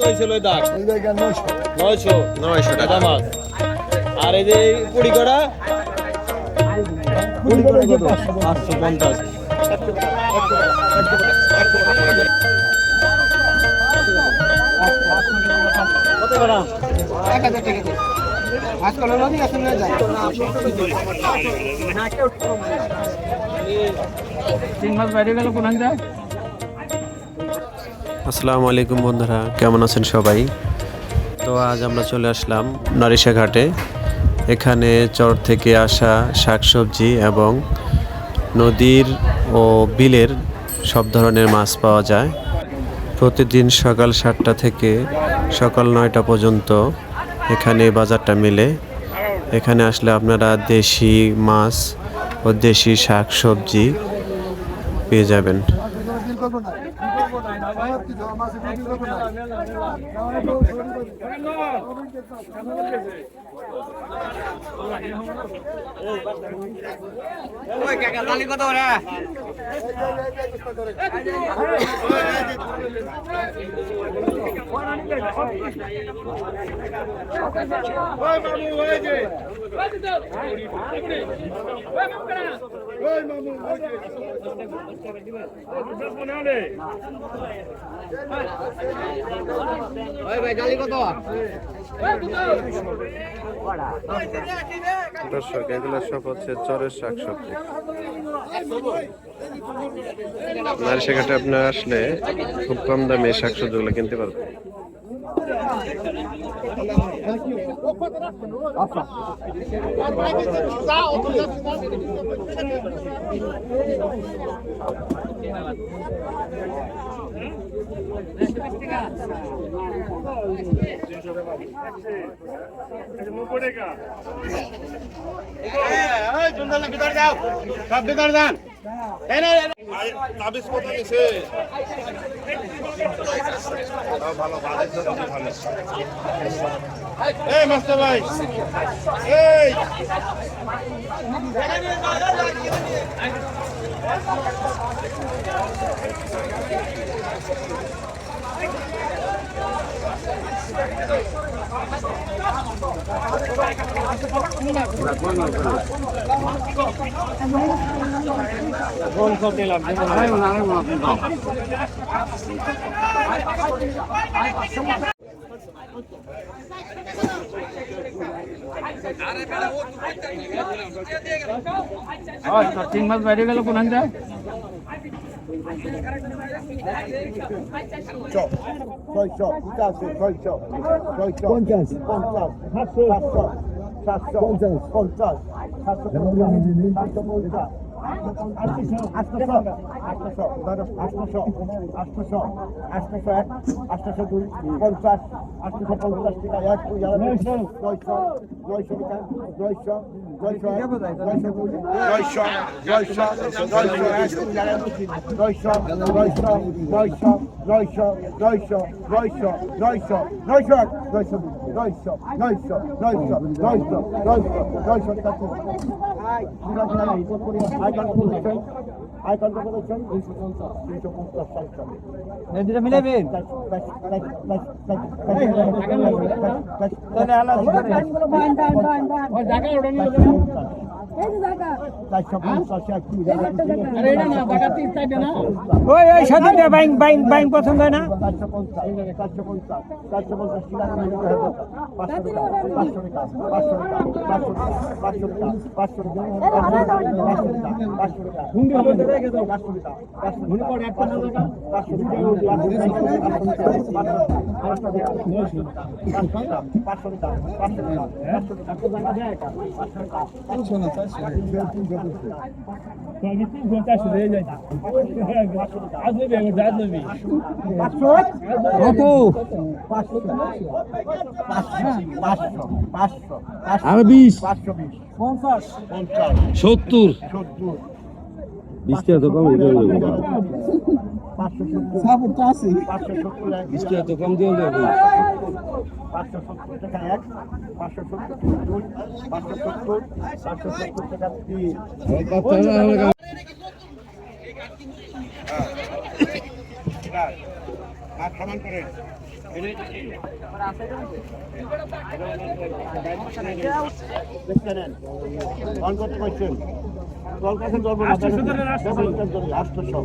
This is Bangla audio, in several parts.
কত দাগ? নয়শো। নয়শো নয়শো টাকা। টাকা মাছ। আর এই যে কুড়ি? করা কুড়ি করে কত? পাঁচশো পঞ্চাশ। কত করা এক হাজার টাকা আজকাল নদী আসলে যায় তিন মাস বাইরে গেল কোন যায় আসসালামু আলাইকুম বন্ধুরা, কেমন আছেন সবাই? তো আজ আমরা চলে আসলাম নারিশা ঘাটে। এখানে চর থেকে আসা শাকসবজি এবং নদীর ও বিলের সব ধরনের মাছ পাওয়া যায়। প্রতিদিন সকাল সাতটা থেকে সকাল নয়টা পর্যন্ত এখানে বাজারটা মিলে। এখানে আসলে আপনারা দেশি মাছ ও দেশি শাক সবজি পেয়ে যাবেন। বিকল্প নাই বিকল্প ওই বাবু ওই দর্শক এগুলো সব হচ্ছে চরের শাকসবজি নারিশাঘাটে আপনার আসলে খুব কম দামে শাকসবজিগুলো কিনতে পারবেন पड़ेगा बिगड़ जाओ सब बिगड़ जान এই মাস্টার ভাই এই। ফোন সব নিলাম তিন মাস বাইরে গেল কোন যায় পঞ্চাশ পঞ্চাশ সাতশো পঞ্চাশ পঞ্চাশ সাতশো পঞ্চাশ সাতশো পঞ্চাশ আটশো আটশো আটশো আটশো আটশো আটশো এক আটশো দুই পঞ্চাশ আটশো পঞ্চাশ টাকা এক দুই নয়শো নয়শো নয়শো টাকা নয়শো নয়শো নয়শো দুই নয়শো নয়শো নয়শো এক দুই নয়শো নয়শো নয়শো নয়শো নয়শো নয়শো নয়শো নয়শো এক নয়শো দুই 900, 900, 900, 900, 900, 900 টাকা। আমরা আপনারা হিসাব করি আইকন বলছেন আইকন কত বলছেন 350 টাকা। এই দুটো মিলাবেন। তাহলে আলাদা করে। ও জায়গা ওটা নিয়ে পছন্দ হয় না পাঁচশো টাকা পাঁচশো টাকা পাঁচশো টাকা Bütün kontaş diyeceğim. Az Passou, passou, passou. mı Passou, Password? Oto. Password. Password. Password. 20. 50. 50. 70. Bicho, 70 টাকা দাম এটা সাপোর্ট আছে বৃষ্টি এত কম দিয়ে পাঁচশো সত্তর টাকা এক পাঁচশো সত্তর পাঁচশো সত্তর পাঁচশো সত্তর টাকা তিন আর সমান করে অন করতে রাষ্ট্র সব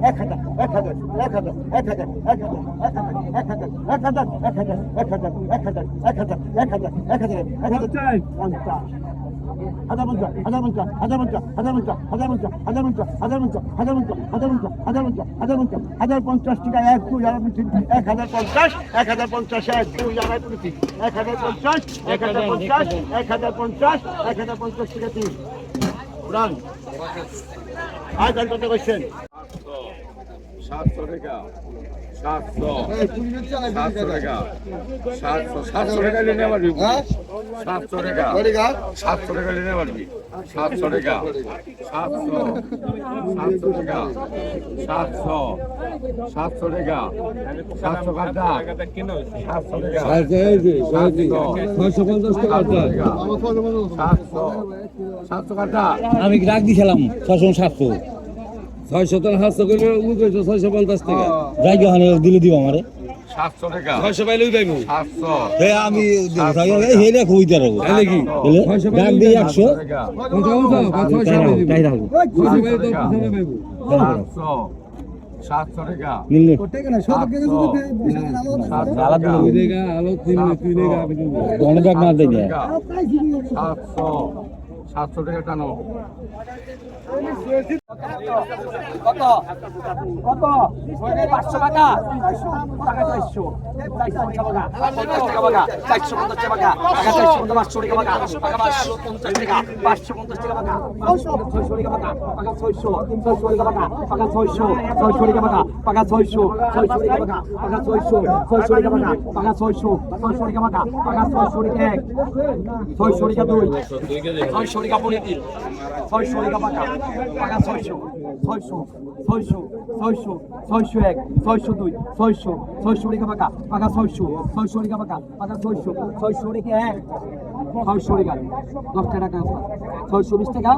এক হাজার এক হাজার এক হাজার এক হাজার এক হাজার এক হাজার এক হাজার এক হাজার এক হাজার এক হাজার এক হাজার এক হাজার এক হাজার এক হাজার পঞ্চাশ হাজার পঞ্চাশ হাজার পঞ্চাশ হাজার পঞ্চাশ হাজার পঞ্চাশ হাজার পঞ্চাশ হাজার পঞ্চাশ হাজার পঞ্চাশ হাজার পঞ্চাশ হাজার পঞ্চাশ হাজার পঞ্চাশ হাজার পঞ্চাশ টাকা এক দুই পঞ্চাশ এক হাজার পঞ্চাশ এক হাজার পঞ্চাশ এক দুই পঞ্চাশ এক হাজার পঞ্চাশ এক হাজার পঞ্চাশ এক হাজার পঞ্চাশ এক হাজার পঞ্চাশ টাকা তিন উড়ান আয় কত সাতশো। সাতশো টাকা। সাতশো সাতশো টাকা নিয়ে পারবি সাতশো টাকা। সাতশো টাকা নিয়ে পারবি সাতশো টাকা। সাতশো। সাতশো টাকা। সাতশো। সাতশো টাকা। সাতশো কাটা সাতশো টাকা। ছয়শো পঞ্চাশ টাকা সাতশো সাতশো। কাটা আমি রাখ দিছিলাম? ছয়শো সাতশো। ছয়শো টাকা সাতশো করে উঠেছো ছয়শো পঞ্চাশ টাকা। যাই ওখানে দিলে দিব আমারে। আমি একশো। সাতশো টাকা। সাতশো টাকা টানো। কত কত পাঁচশো টাকা টাকা চারশো চারশো টাকা টাকা চারশো পঞ্চাশ টাকা টাকা চারশো পঞ্চাশ পাঁচশো টাকা টাকা টাকা পাঁচশো পঞ্চাশ টাকা পাঁচশো পঞ্চাশ টাকা টাকা ছয়শো টাকা টাকা টাকা ছয়শো ছয়শো টাকা টাকা টাকা ছয়শো ছয়শো টাকা টাকা টাকা ছয়শো ছয়শো টাকা টাকা টাকা ছয়শো ছয়শো টাকা টাকা টাকা ছয়শো ছয়শো টাকা টাকা টাকা ছয়শো টাকা এক ছয়শো টাকা দুই ছয়শো টাকা পনেরো ছয়শো টাকা টাকা টাকা ছয়শো। ছয়শো ছয়শো ছয়শো ছয়শো এক, ছয়শো দুই, ছয়শো ছয়শো টাকা পাকা। পাকা ছয়শো ছয়শো টাকা পাকা। পাকা ছয়শো ছয়শো টাকা এক? ছয়শো টাকা দশটা টাকা ছয়শো বিশ টাকা।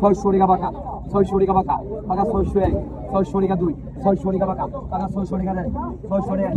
ছয়শো টাকা পাকা। ছয়শো টাকা পাকা। পাকা ছয়শো এক, ছয়শো টাকা দুই, ছয়শো টাকা পাকা। পাকা ছয়শো দেয় ছয়শো আয়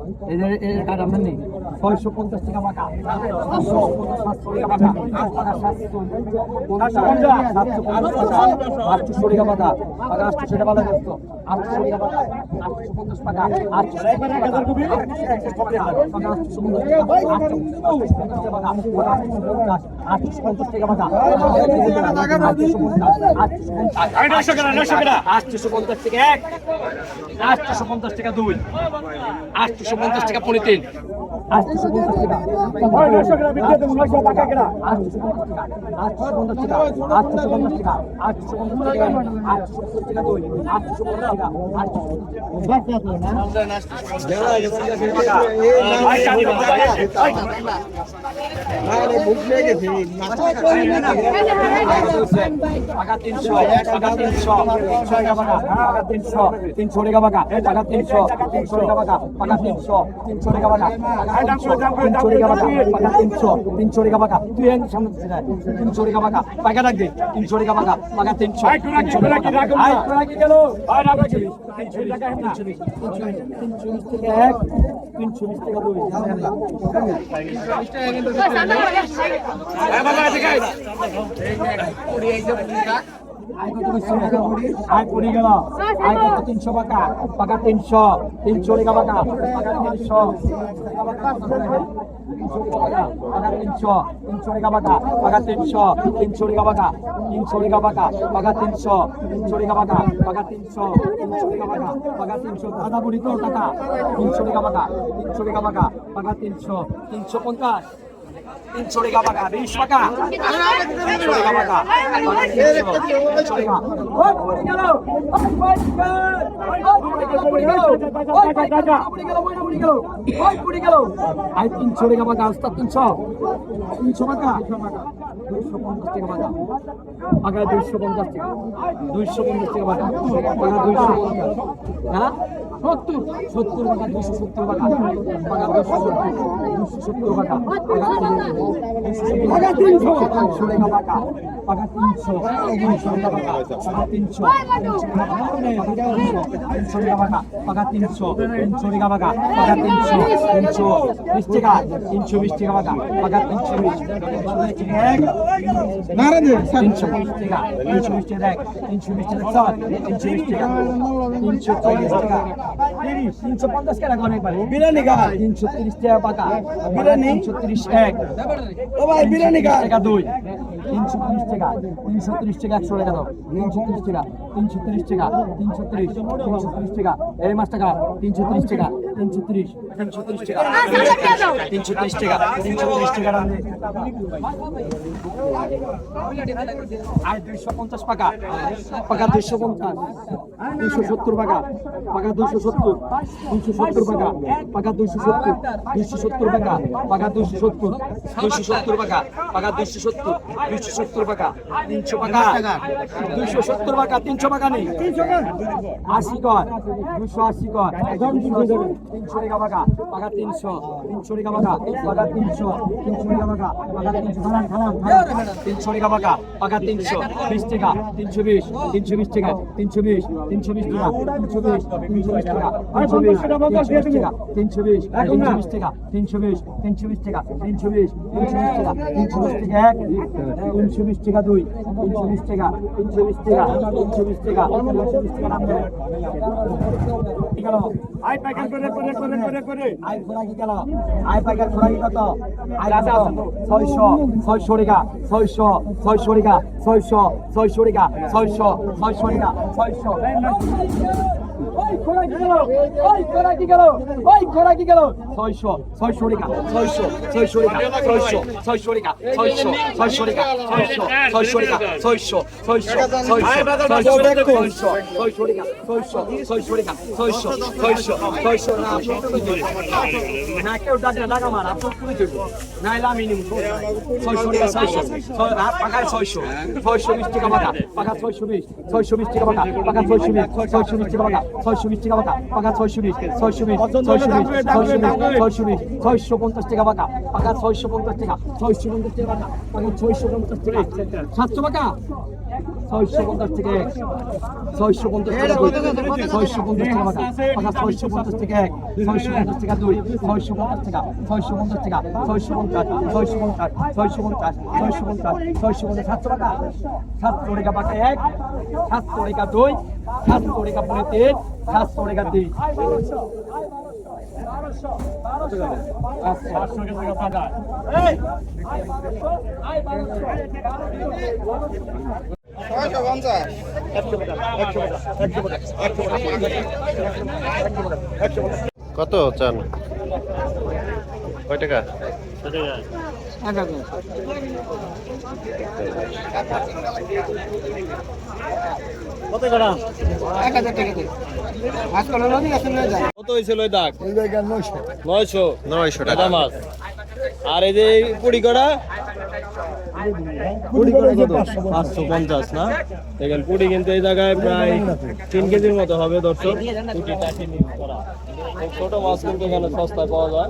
এদের এদের কাজ আপনার নেই ছয়শো পঞ্চাশ টাকা টাকা সাতশো সাতশো টাকা টাকা সাতশো সাতশো পঞ্চাশ টাকা আটশো টাকা টাকা টাকা আটশো টাকা টাকা করতো আটশো টাকা টাকা আটশো পঞ্চাশ টাকা আটশো আটশো পঞ্চাশ টাকা আটশো আটশো পঞ্চাশ টাকা এক আটশো পঞ্চাশ টাকা দুই আটশো একশো পঞ্চাশ টাকা পলিথিন। তিনশো টাকা বাঁকা টাকা। তিনশো তিনশো টাকা বাঁকা টাকা তিনশো তিনশো টাকা বাঁকা তিনচোরিকা বাঁকা পাকা তুই এন সামনে তিনচোরিকা পাকা ডাক দে তিনচোরিকা বাঁকা পাকা তিনশো এক তিনশো বিশ টাকা দুই আয় কত তিনশো টাকা কুড়ি আয় কুড়ি গেল আয় কত তিনশো পাকা পাকা তিনশো তিনশো টাকা পাকা পাকা তিনশো তিনশো তিনশো টাকা পাকা পাকা তিনশো তিনশো টাকা পাকা তিনশো টাকা পাকা পাকা তিনশো তিনশো টাকা পাকা পাকা তিনশো তিনশো টাকা পাকা পাকা তিনশো দাদা বুড়ি কলকাতা তিনশো টাকা পাকা তিনশো পঞ্চাশ তিনশো টাকা পাকা বিশ টাকা তিনশো টাকা পাকা তিনশো টাকা তিনশো। টাকা দুইশো পঞ্চাশ টাকা টাকা টাকা দুইশো পঞ্চাশ টাকা। দুইশো পঞ্চাশ টাকা টাকা টাকা দুইশো পঞ্চাশ। হ্যাঁ? সত্তর। সত্তর টাকা দুইশো সত্তর টাকা টাকা দুইশো সত্তর। দুইশো সত্তর টাকা টাকা তিনশো। তিনশো টাকা টাকা টাকা তিনশো তিনশো টাকা টাকা তিনশো। তিনশো। টাকা টাকা তিনশো। তিনশো টাকা টাকা টাকা তিনশো। তিনশো। বিশ টাকা তিনশো বিশ টাকা টাকা টাকা তিনশো বিশ। তিনশো বিশ টাকা তিনশো বিশ টাকা তিনশো বিশ টাকা ছয় তিনশো বিশ টাকা তিনশো চল্লিশ টাকা তিনশো পঞ্চাশ টাকা অনেক বিরিয়ানি গা তিনশো তিরিশ টাকা পাকা বিরিয়ানি? তিনশো তিরিশ এক। ও ভাই বিরিয়ানি গা টাকা দুই। তিনশো তিরিশ টাকা, তিনশো তিরিশ টাকা, একশো টাকা দাও। তিনশো তিরিশ টাকা, তিনশো তিরিশ টাকা, তিনশো তিরিশ তিনশো তিরিশ টাকা। এই মাস টাকা তিনশো তিরিশ টাকা। তিনশো তিরিশ। তিনশো তিরিশ টাকা। তিনশো তিরিশ টাকা। তিনশো তিরিশ টাকা। আর দুইশো পঞ্চাশ টাকা টাকা দুইশো পঞ্চাশ। দুইশো সত্তর টাকা টাকা দুইশো সত্তর। দুইশো সত্তর টাকা টাকা দুইশো সত্তর। দুইশো সত্তর টাকা টাকা দুইশো সত্তর। দুইশো সত্তর টাকা টাকা দুইশো সত্তর। দুইশো সত্তর টাকা তিনশো টাকা দুইশো সত্তর টাকা তিনশো টাকা নেই। আশি কর দুশো আশি কর তিনশো টাকা বাঘা বাঘা তিনশো তিনশো টাকা বাঘা বাঘা তিনশো তিনশো টাকা বাঘা বাঘা তিনশো খালান খালান তিনশো টাকা বাঘা বাঘা তিনশো বিশ টাকা তিনশো বিশ তিনশো বিশ টাকা তিনশো বিশ তিনশো বিশ টাকা তিনশো বিশ তিনশো বিশ টাকা তিনশো বিশ তিনশো বিশ টাকা তিনশো বিশ টাকা তিনশো বিশ তিনশো বিশ টাকা তিনশো বিশ তিনশো বিশ টাকা তিনশো বিশ টাকা এক তিনশো বিশ টাকা দুই তিনশো বিশ টাকা তিনশো বিশ টাকা তিনশো বিশ টাকা তিনশো বিশ টাকা আই প্যাকেট করে আই খোরাকি গেল আই প্যাকেট খোরাকি কত? আই কত? ছয়শো ছয়শো টাকা ছয়শো ছয়শো টাকা ছয়শো ছয়শো টাকা ছয়শো ছয়শো ছয়শো। ওই খোরা কি গেল ওই খোরা কি গেল ওই খোরা ছয়শো বিশ টাকা পাকা পাকা ছয়শো বিশ ছয়শো বিশ ছয়শো বিশ ছয়শো বিশ ছয়শো বিশ ছয়শো পঞ্চাশ টাকা পাকা পাকা ছয়শো পঞ্চাশ টাকা ছয়শো পঞ্চাশ টাকা পাকা পাকা ছয়শো পঞ্চাশ টাকা। সাতশো পাকা ছয়শো পঞ্চাশ থেকে এক। ছয়শো পঞ্চাশ টাকা দুই। ছয়শো পঞ্চাশ টাকা পাকা ছয়শো পঞ্চাশ থেকে এক। ছয়শো পঞ্চাশ টাকা দুই। ছয়শো পঞ্চাশ টাকা ছয়শো পঞ্চাশ টাকা ছয়শো পঞ্চাশ ছয়শো পঞ্চাশ ছয়শো পঞ্চাশ ছয়শো পঞ্চাশ ছয়শো পঞ্চাশ সাতশো টাকা। সাতশো টাকা পাকা এক। সাতশো টাকা দুই। সাতশো টাকা পরে তিন। সাতশো টাকা তিন। কত চান? কয় টাকা? কত হয়েছিল ওই দাগ? এই জায়গায় নয়শো। নয়শো। টাকা। টাকা মাছ। আর এই যে কুড়ি করা পাঁচশো পঞ্চাশ, না? দেখেন পুটি এই জায়গায় প্রায় তিন কেজির মতো হবে, দর্শক। মাছ কিন্তু এখানে সস্তায় পাওয়া যায়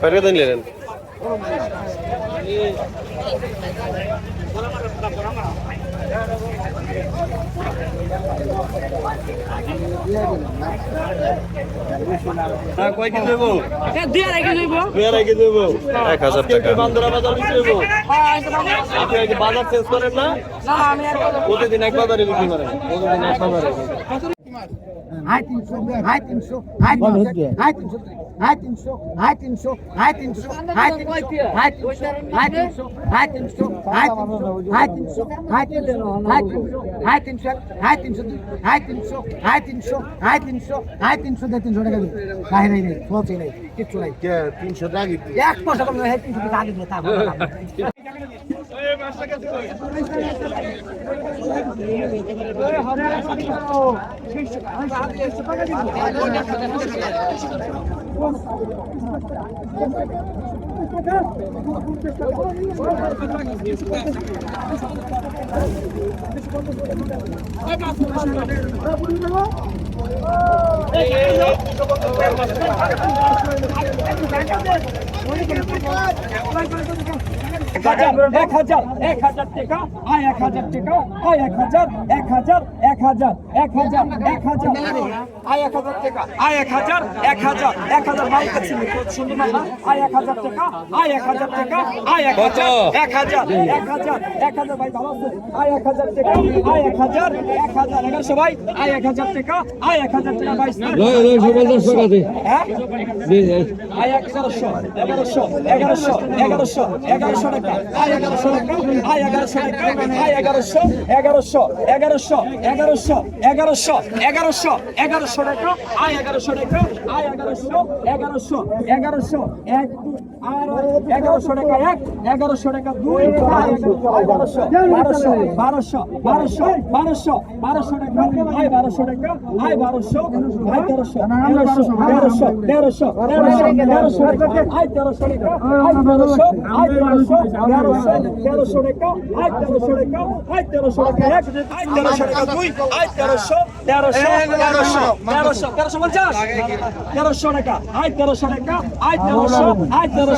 പരിഗണന এক হাজার টাকা। বাজার চেঞ্জ করেন না? প্রতিদিন এক বাজারে বিক্রি করেন। প্রতিদিন এক বাজারে। হাই তিনশো হাই তিনশো হাই তিনশো হাই তিনশো। হাই তিনশো হাই তিনশো হাই তিনশো হাই তিনশো হাই তিনশো হাই তিনশো হাই তিনশো হাই তিনশো হাই তিনশো হাই তিনশো হাই তিনশো হাই তিনশো হাই তিনশো হাই তিনশো হাই তিনশো হাই তিনশো হাই তিনশো দিয়ে তিনশো টাকা দিই নাই নাই নাই পৌঁছে নাই কিচ্ছু নাই তিনশো টাকা এক পয়সা কম নাই তিনশো টাকা আগে দিয়ে তারপর এক হাজার এক হাজার টাকা আয় এক হাজার টাকা আয় এক হাজার এক হাজার এক হাজার এক হাজার এক হাজার আয় এক হাজার টাকা আয় এক হাজার এক হাজার এক হাজার মাইক আছে শুনুন না আয় এক হাজার টাকা আয় এক হাজার টাকা আয় এক হাজার এক হাজার এক হাজার এক হাজার ভাই ভালো আছে? আয় এক হাজার টাকা আয় এক হাজার এক হাজার এগারোশো ভাই আয় এক হাজার টাকা আয় এক হাজার টাকা বাইশ হ্যাঁ? আয় এগারোশো এগারোশো এগারোশো এগারোশো এগারোশো টাকা আয় এগারোশো টাকা আয় এগারোশো টাকা আয় এগারোশো এগারোশো এগারোশো এগারোশো এগারোশো এগারোশো এগারোশো টাকা আয় এগারোশো টাকা আয় এগারোশো এগারোশো এগারোশো এক আর এগারোশো টাকা এক, এগারোশো টাকা দুই, বারোশো বারোশো বারোশো বারোশো বারোশো বারোশো টাকা আয় বারোশো টাকা আয় বারোশো আয় তেরোশো তেরোশো তেরোশো তেরোশো তেরোশো টাকা আয় তেরোশো টাকা আয় তেরোশো আয় তেরোশো তেরোশো তেরোশো টাকা আয় তেরোশো টাকা আয় তেরোশো টাকা, এক আয় তেরোশো টাকা, দুই আয় তেরোশো তেরোশো তেরোশো তেরোশো তেরোশো পঞ্চাশ, তেরোশো টাকা আয় তেরোশো টাকা আয় তেরোশো আয় তেরোশো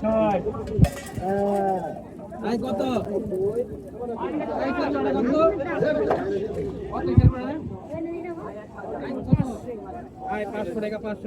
ছয়। কত? পাঁচশো টাকা পাঁচশো